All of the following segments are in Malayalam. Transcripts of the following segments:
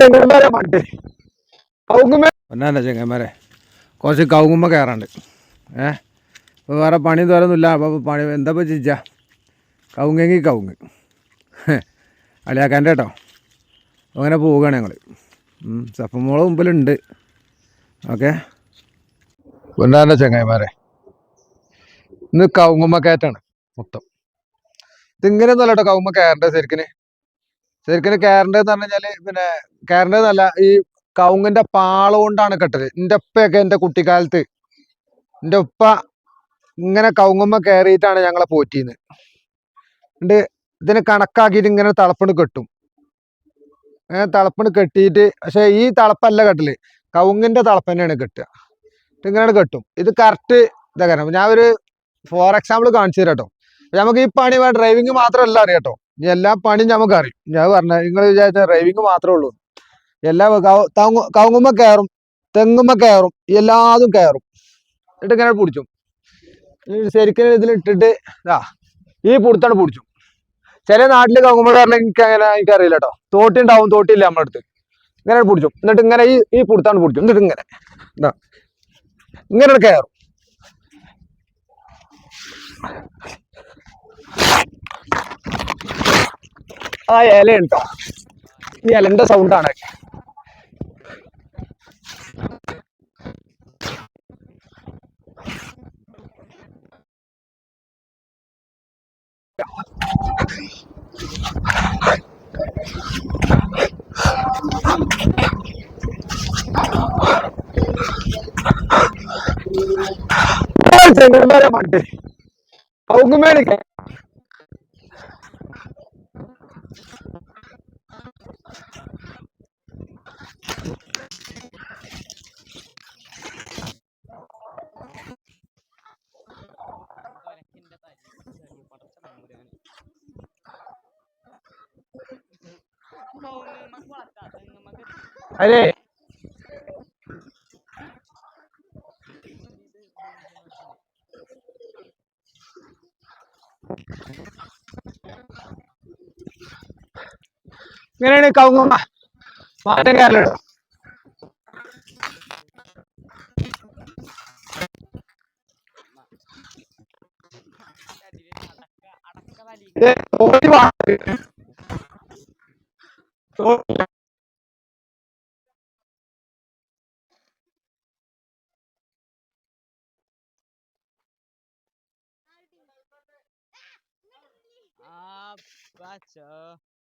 ചെങ്ങന്മാരെ കൗങ്ങുമേ കുറച്ച് കൗകുമ്പ കയറാണ്ട് ഏ? ഇപ്പോൾ വേറെ പണി തോരൊന്നുമില്ല അപ്പോൾ പണി എന്താ ഇപ്പോൾ ചിച്ച കൗങ്ങെങ്കിൽ കൗങ്ങ്. അളിയാക്കാന്റെ കേട്ടോ. അങ്ങനെ പോവുകയാണ് ഞങ്ങൾ സഫമോൾ മുമ്പിലുണ്ട്. ഓക്കെ. പൊന്നാന്റെ ചങ്ങായിമാരെ ഇന്ന് കൗങ്ങുമ്മ കയറ്റാണ് മൊത്തം. ഇതിങ്ങനെ ഒന്നല്ല കേട്ടോ കവുമ്മ കയറേണ്ടത് ശരിക്കിന്? ശരിക്കിന് കയറേണ്ടതെന്ന് പറഞ്ഞു കഴിഞ്ഞാൽ പിന്നെ കയറേണ്ടതെന്നല്ല ഈ കവുങ്ങിന്റെ പാള കൊണ്ടാണ് കെട്ടത് എന്റെ ഉപ്പയൊക്കെ എന്റെ കുട്ടിക്കാലത്ത്. എന്റെ ഉപ്പ ഇങ്ങനെ കവുങ്ങുമ്മ കയറിയിട്ടാണ് ഞങ്ങളെ പോറ്റിന്ന്. എന്നിട്ട് ഇതിനെ കണക്കാക്കിയിട്ട് ഇങ്ങനെ തളപ്പണ് കെട്ടും. തളപ്പണ് കെട്ടിയിട്ട് പക്ഷെ ഈ തളപ്പല്ല കെട്ടൽ. കവുങ്ങിന്റെ തളപ്പ് തന്നെയാണ് കെട്ടുക. ഇങ്ങനെയാണ് ഇങ്ങനെ കെട്ടും. ഇത് കറക്റ്റ് ഇതാ കാരണം. ഞാൻ ഒരു ഫോർ എക്സാമ്പിൾ കാണിച്ചു തരാം കേട്ടോ നമുക്ക് ഈ പണി ഡ്രൈവിംഗ് മാത്രമല്ല അറിയാം കേട്ടോ ഇനി എല്ലാ പണിയും നമുക്ക് അറിയും ഞാൻ പറഞ്ഞ നിങ്ങൾ വിചാരിച്ച ഡ്രൈവിംഗ് മാത്രമേ ഉള്ളൂ. എല്ലാ കവുങ്ങുമ്മ കയറും തെങ്ങുമ്മ കയറും എല്ലാതും കയറും. എന്നിട്ട് ഇങ്ങനെ പിടിച്ചു. ശരിക്കും ഇതിൽ ഇട്ടിട്ട് ആ ഈ പുടുത്താണ് പിടിച്ചു. ചില നാട്ടിൽ കവുങ്ങുമ്മ കയറണ എനിക്ക് അങ്ങനെ എനിക്ക് അറിയില്ല കേട്ടോ തോട്ടി ഉണ്ടാവും തോട്ടിയില്ല നമ്മുടെ അടുത്ത് ഇങ്ങനെ പിടിച്ചു. എന്നിട്ട് ഇങ്ങനെ ഈ ഈ പുടുത്താണ് പിടിച്ചു. എന്നിട്ട് ഇങ്ങനെ എന്താ ഇങ്ങനെ കയറും. ആ ഇല ഉണ്ടോ ഈ ഇലന്റെ സൗണ്ടാണ് ചെണ്ടന്മാരെ മണ്ട് കവുങ്ങുമേടിക്ക അതെ ഇങ്ങനെയാണ് കൗങ്ങുമ്മ മാറ്റം ഇത് തോട്ടി വാ- തോട്ടി Ah, baca. ഞാൻ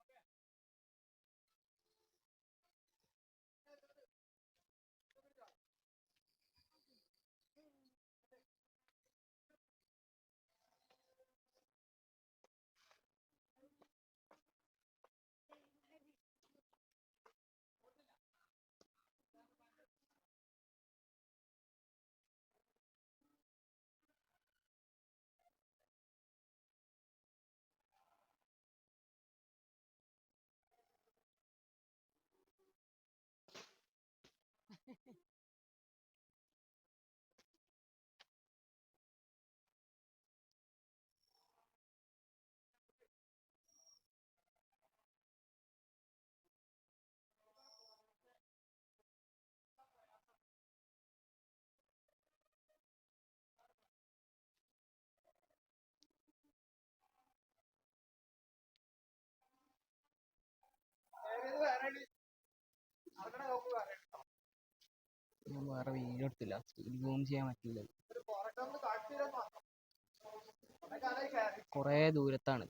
വേറെ വീഡിയോ എടുത്തില്ല. സൂം ചെയ്യാൻ പറ്റില്ല. കൊറേ ദൂരത്താണ്.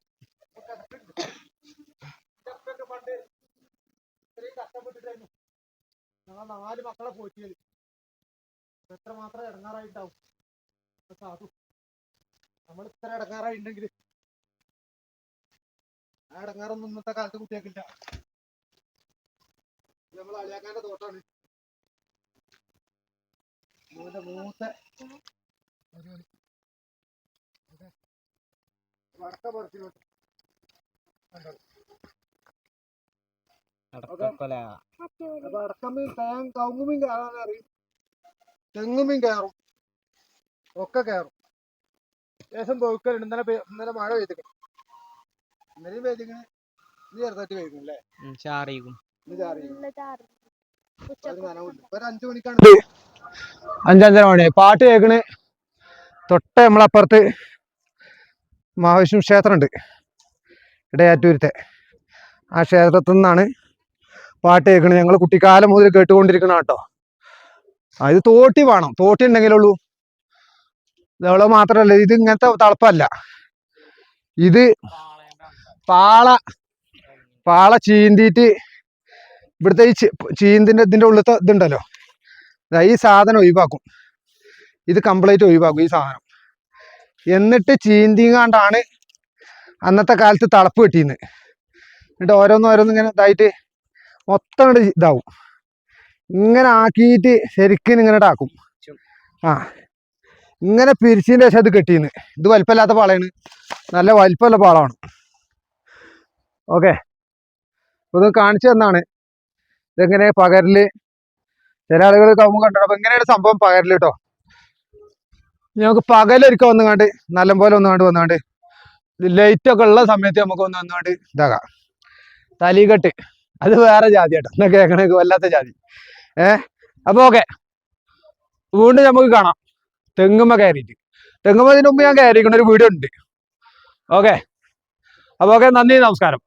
ഞങ്ങൾ നാല് മക്കളെ പോറ്റിയത്. എത്ര മാത്രം ഇടങ്ങാറായിട്ടാവും. സാധു നമ്മൾ ഇത്ര ഇടങ്ങാറായിട്ടുണ്ടെങ്കിൽ ആ ഇടങ്ങാറൊന്നും ഇന്നത്തെ കാലത്ത് കുട്ടിയാക്കില്ല നമ്മൾ അളിയാക്കാന്റെ തോട്ടാണ്. മൂത്ത മൂത്ത വടക്ക പുറത്തിലോട്ട് അടക്കക്കൊല അപ്പൊ അടക്കമ്മീൻ തേങ്ങ കവുങ്ങുമീൻ കയറാൻ അറിയും. തെങ്ങുമീൻ കയറും. ഒക്കെ കയറും. ശേഷം പോയിക്കലുണ്ട് ഇന്നലെ ഇന്നലെ മഴ പെയ്തിക്കണം ഇന്നലെയും പെയ്തിങ്ങനെ ഇനി ചെറുതായിട്ട് പെയ്യുന്നു അല്ലേ അഞ്ചഞ്ചര മണി. പാട്ട് കേൾക്കണ്. തൊട്ട് നമ്മളപ്പുറത്ത് മഹാവിഷ്ണു ക്ഷേത്രമുണ്ട്. ഇടയാറ്റൂരത്തെ. ആ ക്ഷേത്രത്തിൽ നിന്നാണ് പാട്ട് കേൾക്കണത് ഞങ്ങൾ കുട്ടിക്കാലം മുതൽ കേട്ടുകൊണ്ടിരിക്കണം കേട്ടോ ആ ഇത് തോട്ടി വേണം. തോട്ടി ഉണ്ടെങ്കിലുള്ളൂ ഇതവൾ മാത്രമല്ല ഇത് ഇങ്ങനത്തെ തളപ്പല്ല. ഇത് പാള പാള ചീന്തിയിട്ട് ഇവിടുത്തെ ഈ ചീന്തിന്റെ ഇതിന്റെ ഉള്ളത്തെ ഇതുണ്ടല്ലോ. ഈ സാധനം ഒഴിവാക്കും. ഇത് കംപ്ലീറ്റ് ഒഴിവാക്കും ഈ സാധനം. എന്നിട്ട് ചീന്തിങ്ങാണ്ടാണ് അന്നത്തെ കാലത്ത് തളപ്പ് കിട്ടിയത് എന്നിട്ട് ഓരോന്ന് ഓരോന്ന് ഇങ്ങനെ ഇതായിട്ട് മൊത്തം ഇങ്ങോട്ട് ഇതാവും. ഇങ്ങനെ ആക്കിയിട്ട് ശരിക്കും ഇങ്ങനെ ആക്കും. ആ. ഇങ്ങനെ പിരിച്ചതിന്റെ ശേഷം അത് കെട്ടിന്ന്. ഇത് വലിപ്പമില്ലാത്ത പാളയാണ്. നല്ല വലിപ്പമുള്ള പാളമാണ് ഓക്കെ. ഇത് കാണിച്ചു തന്നാണ്. ഇതെങ്ങനെ? പകരൽ. ചില ആളുകൾ കവുമ്പ് കണ്ടോ? അപ്പൊ എങ്ങനെയാണ് സംഭവം പകരൽ കേട്ടോ ഞങ്ങൾക്ക് പകലൊരിക്കൽ വന്നുകാണ്ട് നല്ലപോലെ ഒന്നുകാണ്ട് വന്നുകൊണ്ട് ലൈറ്റ് ഒക്കെ ഉള്ള സമയത്ത് നമുക്ക് ഒന്ന് വന്നുകൊണ്ട് ഇതാകാം. തലീകെട്ട്. അത് വേറെ ജാതി കേട്ടോ എന്നാ കേൾക്കണേ വല്ലാത്ത ജാതി. ഏ? അപ്പൊ ഓക്കെ. വീണ്ടും നമുക്ക് കാണാം. തെങ്ങുമ്മ കയറിയിട്ട്. തെങ്ങുമ്മ ഇതിനു മുമ്പ് ഞാൻ കയറിയിരിക്കുന്ന ഒരു വീഡിയോ ഉണ്ട് ഓക്കെ. അപ്പൊ ഓക്കെ നന്ദി നമസ്കാരം.